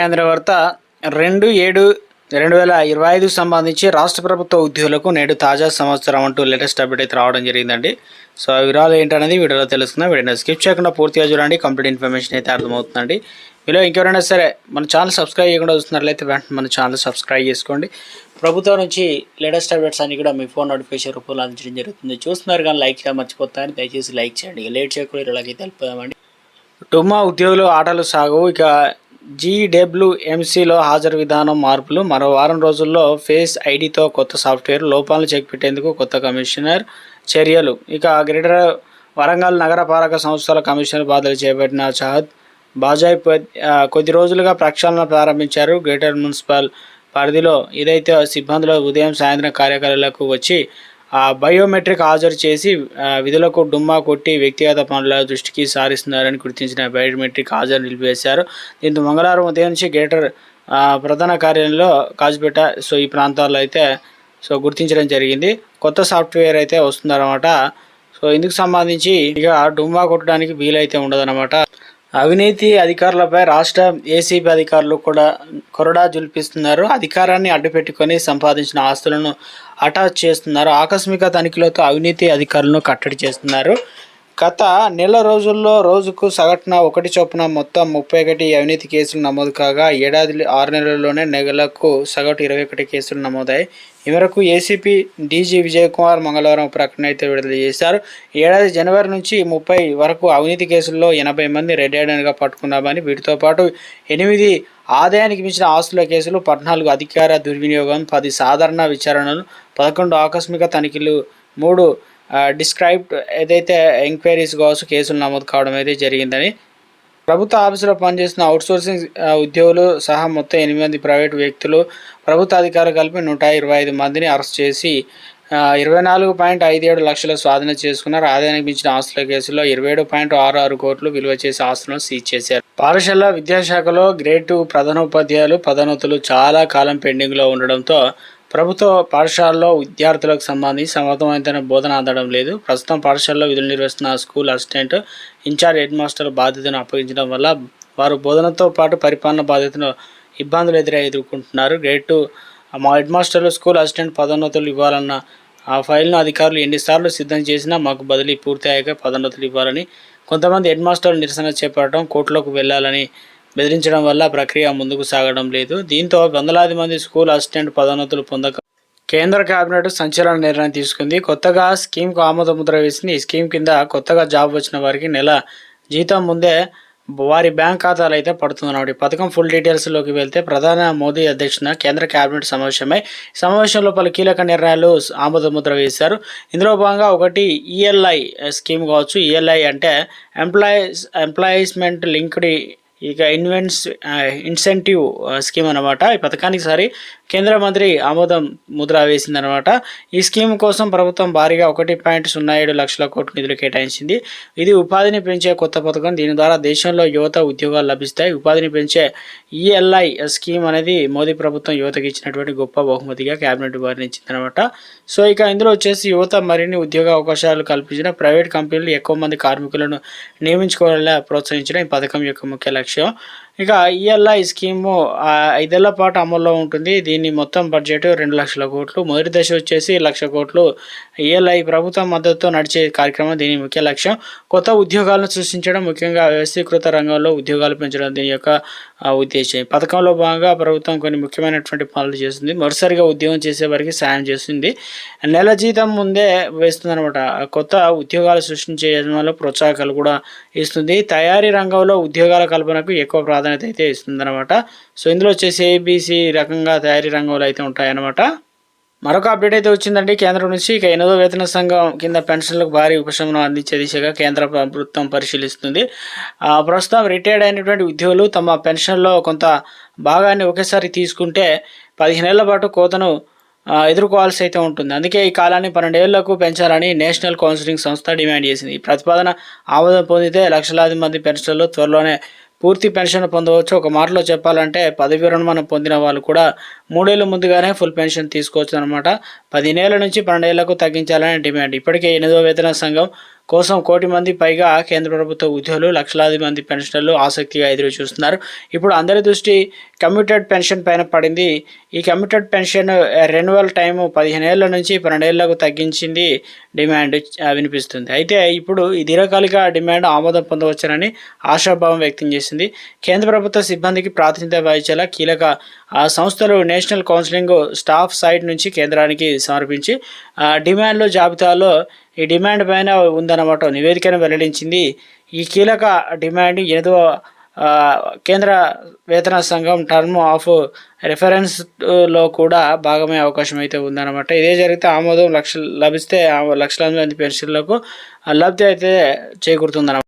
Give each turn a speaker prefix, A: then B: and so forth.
A: కేంద్ర వార్త రెండు ఏడు రెండు వేల ఇరవై ఐదుకు సంబంధించి రాష్ట్ర ప్రభుత్వ ఉద్యోగులకు నేడు తాజా సంవత్సరం అంటూ లేటెస్ట్ అప్డేట్ అయితే రావడం జరిగిందండి. సో ఆ వివరాలు ఏంటనేది వీడియోలో తెలుసుకుందాం. వీడియో స్కిప్ చేయకుండా పూర్తిగా చూడండి. కంప్లీట్ ఇన్ఫర్మేషన్ అయితే అర్థమవుతుందండి. మీలో ఇంకెవరైనా సరే మన ఛానల్ సబ్స్క్రైబ్ చేయకుండా చూస్తున్నట్లయితే వెంటనే మన ఛానల్ సబ్స్క్రైబ్ చేసుకోండి. ప్రభుత్వం నుంచి లేటెస్ట్ అప్డేట్స్ అన్ని కూడా మీ ఫోన్ నోటిఫికేషన్ రూపంలో అందించడం జరుగుతుంది. చూస్తున్నారు కానీ లైక్ చేయడం మర్చిపోతారని దయచేసి లైక్ చేయండి. లేట్ చేయకుండా ఇలాగైతే వెళ్ళిపోదామండి. టుమ్మా ఉద్యోగులు ఆటలు సాగు ఇక జీడబ్ల్యూఎంసీలో హాజరు విధానం మార్పులు. మరో వారం రోజుల్లో ఫేస్ ఐడితో కొత్త సాఫ్ట్వేర్ లోపాలను చెక్ పెట్టేందుకు కొత్త కమిషనర్ చర్యలు. ఇక గ్రేటర్ వరంగల్ నగరపాలక సంస్థల కమిషనర్ బాధలు చేపట్టిన చాహద్ బాజాయ్ కొద్ది రోజులుగా ప్రక్షాళన ప్రారంభించారు. గ్రేటర్ మున్సిపల్ పరిధిలో ఇదైతే సిబ్బందులు ఉదయం సాయంత్రం కార్యకలాపాలకు వచ్చి బయోమెట్రిక్ హాజరు చేసి విధులకు డుమ్మా కొట్టి వ్యక్తిగత పనుల దృష్టికి సారిస్తున్నారని గుర్తించిన బయోమెట్రిక్ హాజరు నిలిపివేశారు. దీంతో మంగళవారం ఉదయం నుంచి గ్రేటర్ ప్రధాన కార్యాలయంలో కాజుపేట సో ఈ ప్రాంతాల్లో అయితే సో గుర్తించడం జరిగింది. కొత్త సాఫ్ట్వేర్ అయితే వస్తుందన్నమాట. సో ఇందుకు సంబంధించి ఇక డుమ్మా కొట్టడానికి వీలైతే ఉండదన్నమాట. అవినీతి అధికారులపై రాష్ట్ర ఏసీబీ అధికారులు కూడా కొరడా జుల్పిస్తున్నారు. అధికారాన్ని అడ్డుపెట్టుకొని సంపాదించిన ఆస్తులను అటాచ్ చేస్తున్నారు. ఆకస్మిక తనిఖీలతో అవినీతి అధికారులను కట్టడి చేస్తున్నారు. గత నెల రోజుల్లో రోజుకు సగటున ఒకటి చొప్పున మొత్తం ముప్పై ఒకటి అవినీతి కేసులు నమోదు కాగా ఏడాది ఆరు నెలల్లోనే నెలలకు సగటు ఇరవై ఒకటి కేసులు నమోదాయి. మేరకు ఏసీపీ డీజీ విజయ్ కుమార్ మంగళవారం ప్రకటన అయితే విడుదల చేశారు. ఏడాది జనవరి నుంచి ముప్పై వరకు అవినీతి కేసుల్లో ఎనభై మంది రెడ్ హ్యాండెడ్గా పట్టుకున్నామని వీటితో పాటు ఎనిమిది ఆదాయానికి మించిన ఆస్తుల కేసులు పద్నాలుగు అధికార దుర్వినియోగం పది సాధారణ విచారణలు పదకొండు ఆకస్మిక తనిఖీలు మూడు డిస్క్రైబ్డ్ ఏదైతే ఎంక్వైరీస్ కావచ్చు కేసులు నమోదు కావడం అయితే జరిగిందని ప్రభుత్వ ఆఫీసులో పనిచేసిన అవుట్సోర్సింగ్ ఉద్యోగులు సహా మొత్తం ఎనిమిది మంది ప్రైవేటు వ్యక్తులు ప్రభుత్వ అధికారులు కలిపి నూట ఇరవై ఐదు మందిని అరెస్ట్ చేసి ఇరవై నాలుగు పాయింట్ ఐదు ఏడు లక్షల స్వాధీనం చేసుకున్నారు. ఆదాయానికి మించిన ఆస్తుల కేసులో ఇరవై ఏడు పాయింట్ ఆరు ఆరు కోట్లు విలువ చేసే ఆస్తులను సీజ్ చేశారు. పాఠశాల విద్యాశాఖలో గ్రేడ్ టూ ప్రధానోపాధ్యాయులు పదోన్నతులు చాలా కాలం పెండింగ్లో ఉండడంతో ప్రభుత్వ పాఠశాలలో విద్యార్థులకు సంబంధించి సమర్థవంతమైన బోధన అందడం లేదు. ప్రస్తుతం పాఠశాలలో విధులు నిర్వహిస్తున్న school assistant incharge head master బాధ్యతను అప్పగించడం వల్ల వారు బోధనతో పాటు పరిపాలన బాధ్యతను ఇబ్బందులు ఎదురై ఎదుర్కొంటున్నారు. గ్రేడ్ టూ మా హెడ్ మాస్టర్లు స్కూల్ అసిస్టెంట్ పదోన్నతులు ఇవ్వాలన్న ఆ ఫైల్ను అధికారులు ఎన్నిసార్లు సిద్ధం చేసినా మాకు బదిలీ పూర్తి అయ్యాక పదోన్నతులు ఇవ్వాలని కొంతమంది హెడ్ మాస్టర్లు నిరసన చేపట్టడం కోర్టులోకి వెళ్ళాలని బెదిరించడం వల్ల ప్రక్రియ ముందుకు సాగడం లేదు. దీంతో వందలాది మంది స్కూల్ అసిస్టెంట్ పదోన్నతులు పొందక కేంద్ర కేబినెట్ సంచలన నిర్ణయం తీసుకుంది. కొత్తగా స్కీమ్కు ఆమోద ముద్ర వేసింది. ఈ స్కీమ్ కింద కొత్తగా జాబ్ వచ్చిన వారికి నెల జీతం ముందే వారి బ్యాంక్ ఖాతాలు అయితే పడుతుందన్నమాట. ఈ పథకం ఫుల్ డీటెయిల్స్లోకి వెళ్తే ప్రధాన మోదీ అధ్యక్షున కేంద్ర కేబినెట్ సమావేశమై సమావేశంలో పలు కీలక నిర్ణయాలు ఆమోద ముద్ర వేశారు. ఇందులో భాగంగా ఒకటి ఈఎల్ఐ స్కీమ్ కావచ్చు. ఈఎల్ఐ అంటే ఎంప్లాయీస్ ఎంప్లాయీస్మెంట్ లింక్డ్ ఇక ఇన్వెన్స్ ఇన్సెంటివ్ స్కీమ్ అనమాట ఈ పథకానికి సరి కేంద్ర మంత్రి ఆమోదం ముద్ర వేసిందనమాట ఈ స్కీమ్ కోసం ప్రభుత్వం భారీగా ఒకటి పాయింట్ సున్నా ఏడు లక్షల కోట్ల నిధులు కేటాయించింది. ఇది ఉపాధిని పెంచే కొత్త పథకం. దీని ద్వారా దేశంలో యువత ఉద్యోగాలు లభిస్తాయి. ఉపాధిని పెంచే ఈఎల్ఐ స్కీమ్ అనేది మోదీ ప్రభుత్వం యువతకి ఇచ్చినటువంటి గొప్ప బహుమతిగా కేబినెట్ వర్ణించిందనమాట సో ఇక ఇందులో వచ్చేసి యువత మరిన్ని ఉద్యోగ అవకాశాలు కల్పించిన ప్రైవేట్ కంపెనీలు ఎక్కువ మంది కార్మికులను నియమించుకోవాలని ప్రోత్సహించడం ఈ పథకం యొక్క ముఖ్య లక్ష్యం. Sure. ఇక ఈఎల్ఐ స్కీము ఐదేళ్ళ పాటు అమల్లో ఉంటుంది. దీని మొత్తం బడ్జెట్ రెండు లక్షల కోట్లు. మొదటి దశ వచ్చేసి లక్ష కోట్లు. ఈఎల్ఐ ప్రభుత్వ మద్దతుతో నడిచే కార్యక్రమం దీని ముఖ్య లక్ష్యం. కొత్త ఉద్యోగాలను సృష్టించడం ముఖ్యంగా వ్యవస్థీకృత రంగంలో ఉద్యోగాలు పెంచడం దీని యొక్క ఉద్దేశం పథకంలో భాగంగా ప్రభుత్వం కొన్ని ముఖ్యమైనటువంటి పనులు చేస్తుంది. మరోసారిగా ఉద్యోగం చేసే వారికి సాయం చేస్తుంది. నెల జీతం ముందే వేస్తుంది అనమాట కొత్త ఉద్యోగాలు సృష్టించే యజమానులు ప్రోత్సాహకాలు కూడా ఇస్తుంది. తయారీ రంగంలో ఉద్యోగాల కల్పనకు ఎక్కువ ప్రాధాన్యత అయితే ఇస్తుంది అనమాట సో ఇందులో వచ్చేసి ఏబీసీ రకంగా తయారీ రంగంలో అయితే ఉంటాయన్నమాట. మరొక అప్డేట్ అయితే వచ్చిందండి. కేంద్రం నుంచి ఇక ఎనిమిదో వేతన సంఘం కింద పెన్షన్లకు భారీ ఉపశమనం అందించే దిశగా కేంద్ర ప్రభుత్వం పరిశీలిస్తుంది. ప్రస్తుతం రిటైర్డ్ అయినటువంటి ఉద్యోగులు తమ పెన్షన్లో కొంత భాగాన్ని ఒకేసారి తీసుకుంటే పదిహేనేళ్ళ పాటు కోతను ఎదుర్కోవాల్సి అయితే ఉంటుంది. అందుకే ఈ కాలాన్ని పన్నెండేళ్ళకు పెంచాలని నేషనల్ కౌన్సిలింగ్ సంస్థ డిమాండ్ చేసింది. ఈ ప్రతిపాదన ఆమోదం పొందితే లక్షలాది మంది పెన్షన్లు త్వరలోనే పూర్తి పెన్షన్ పొందవచ్చు. ఒక మాటలో చెప్పాలంటే పదవి విరమణ పొందిన వాళ్ళు కూడా మూడేళ్ళు ముందుగానే ఫుల్ పెన్షన్ తీసుకోవచ్చు అనమాట పదిహేనేళ్ళ నుంచి పన్నెండేళ్ళకు తగ్గించాలని డిమాండ్. ఇప్పటికే ఎనిమిదో వేతన సంఘం కోసం కోటి మంది పైగా కేంద్ర ప్రభుత్వ ఉద్యోగులు లక్షలాది మంది పెన్షనర్లు ఆసక్తిగా ఎదురు చూస్తున్నారు. ఇప్పుడు అందరి దృష్టి కమ్యూటెడ్ పెన్షన్ పైన పడింది. ఈ కమ్యూటెడ్ పెన్షన్ రెన్యువల్ టైము పదిహేను ఏళ్ళ నుంచి పన్నెండేళ్ళకు తగ్గించింది డిమాండ్ వినిపిస్తుంది. అయితే ఇప్పుడు ఈ దీర్ఘకాలిక డిమాండ్ ఆమోదం పొందవచ్చునని ఆశాభావం వ్యక్తం చేసింది. కేంద్ర ప్రభుత్వ సిబ్బందికి ప్రాతినిధ్యం వహించేలా కీలక ఆ సంస్థలు నేషనల్ కౌన్సిలింగ్ స్టాఫ్ సైట్ నుంచి కేంద్రానికి సమర్పించి ఆ, డిమాండ్ల జాబితాలో ఈ డిమాండ్ పైన ఉందన్నమాట. నివేదికను వెల్లడించింది. ఈ కీలక డిమాండ్ ఎనిమిదవ కేంద్ర వేతన సంఘం టర్మ్ ఆఫ్ రెఫరెన్స్లో కూడా భాగమయ్యే అవకాశం అయితే ఉందన్నమాట. ఇదే జరిగితే ఆమోదం లక్ష లభిస్తే లక్షలాది మంది పెన్షన్లకు లబ్ధి అయితే చేకూరుతుందన్నమాట.